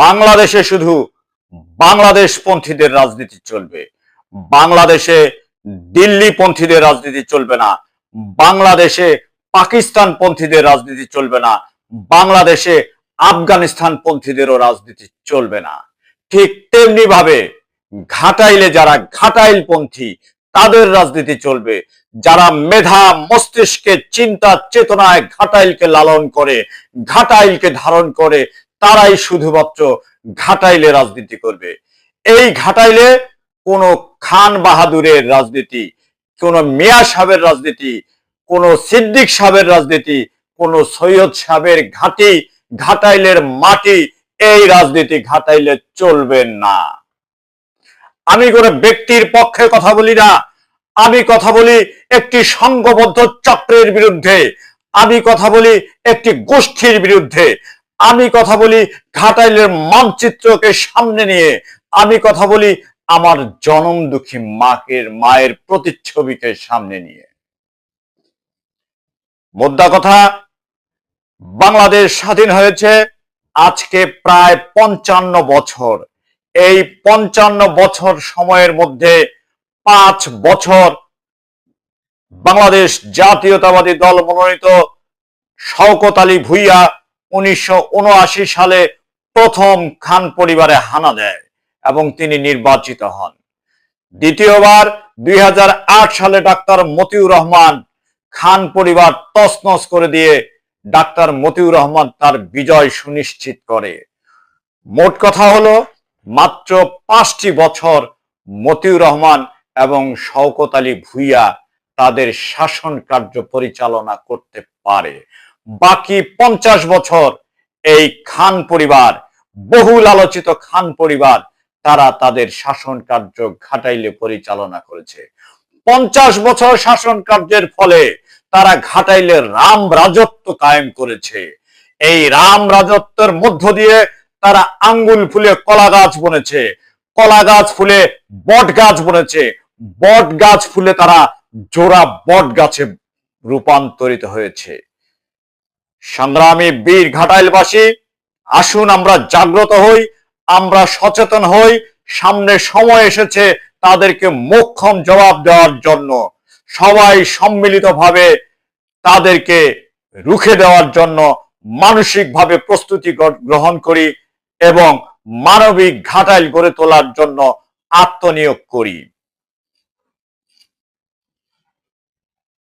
বাংলাদেশে শুধু বাংলাদেশ পন্থীদের রাজনীতি চলবে। বাংলাদেশে দিল্লি পন্থীদের রাজনীতি চলবে না। বাংলাদেশে পাকিস্তান পন্থীদের রাজনীতি চলবে না। বাংলাদেশে আফগানিস্তান পন্থীদেরও রাজনীতি চলবে না। ঠিক তেমনি ভাবে ঘাটাইলে যারা ঘাটাইল পন্থী তাদের রাজনীতি চলবে। যারা মেধা, মস্তিষ্কে, চিন্তা, চেতনায় ঘাটাইলকে লালন করে, ঘাটাইলকে ধারণ করে তারাই শুধুমাত্র ঘাটাইলে রাজনীতি করবে। এই ঘাটাইলে কোনো খান বাহাদুরের রাজনীতি, কোনো মিয়া সাহেবের রাজনীতি, কোনো সিদ্দিক সাহেবের রাজনীতি, কোনো সৈয়দ সাহেবের ঘাটি, ঘাটাইলের মাটি, এই রাজনীতি ঘাটাইলে চলবে না। আমি কোনো ব্যক্তির পক্ষে কথা বলি না। আমি কথা বলি একটি সংঘবদ্ধ চক্রের বিরুদ্ধে। আমি কথা বলি একটি গোষ্ঠীর বিরুদ্ধে। আমি কথা বলি ঘাটাইলের মানচিত্রকে সামনে নিয়ে। আমি কথা বলি আমার জনম দুঃখী মাকের, মায়ের প্রতিচ্ছবিকে সামনে নিয়ে। মোদ্দা কথা, বাংলাদেশ স্বাধীন হয়েছে আজকে প্রায় পঞ্চান্ন বছর। এই পঞ্চান্ন বছর সময়ের মধ্যে পাঁচ বছর বাংলাদেশ জাতীয়তাবাদী দল মনোনীত শওকত আলী ভুইয়া উনিশশো সালে প্রথম খান পরিবারে হানা দেয় এবং তিনি নির্বাচিত হন। দ্বিতীয়বার দুই সালে ডাক্তার মতিউর রহমান খান পরিবার তছনছ করে দিয়ে ডাক্তার মতিউর রহমান তার বিজয় সুনিশ্চিত করে। মোট কথা হলো, মাত্র পাঁচটি বছর মতিউর রহমান এবং শওকত আলী ভুইয়া তাদের শাসন কার্য পরিচালনা করতে পারে। বাকি পঞ্চাশ বছর এই খান পরিবার, বহুল আলোচিত খান পরিবার, তারা তাদের শাসন কার্য ঘাটাইলে পরিচালনা করেছে। পঞ্চাশ বছর শাসন কার্যের ফলে তারা ঘাটাইলে রাম রাজত্ব কায়েম করেছে। এই রাম রাজত্বের মধ্য দিয়ে তারা আঙ্গুল ফুলে কলা গাছ বনেছে। কলা গাছ ফুলে বট গাছ বনেছে। বট গাছ ফুলে তারা জোড়া বট গাছে রূপান্তরিত হয়েছে। সংগ্রামী বীর ঘাটাইলবাসী, আসুন আমরা জাগ্রত হই, আমরা সচেতন হই, সামনে সময় এসেছে তাদেরকে মোক্ষম জবাব দেওয়ার জন্য। সবাই সম্মিলিতভাবে তাদেরকে রুখে দেওয়ার জন্য মানসিকভাবে প্রস্তুতি গ্রহণ করি এবং মানবিক ঘাটাইল গড়ে তোলার জন্য আত্মনিয়োগ করি।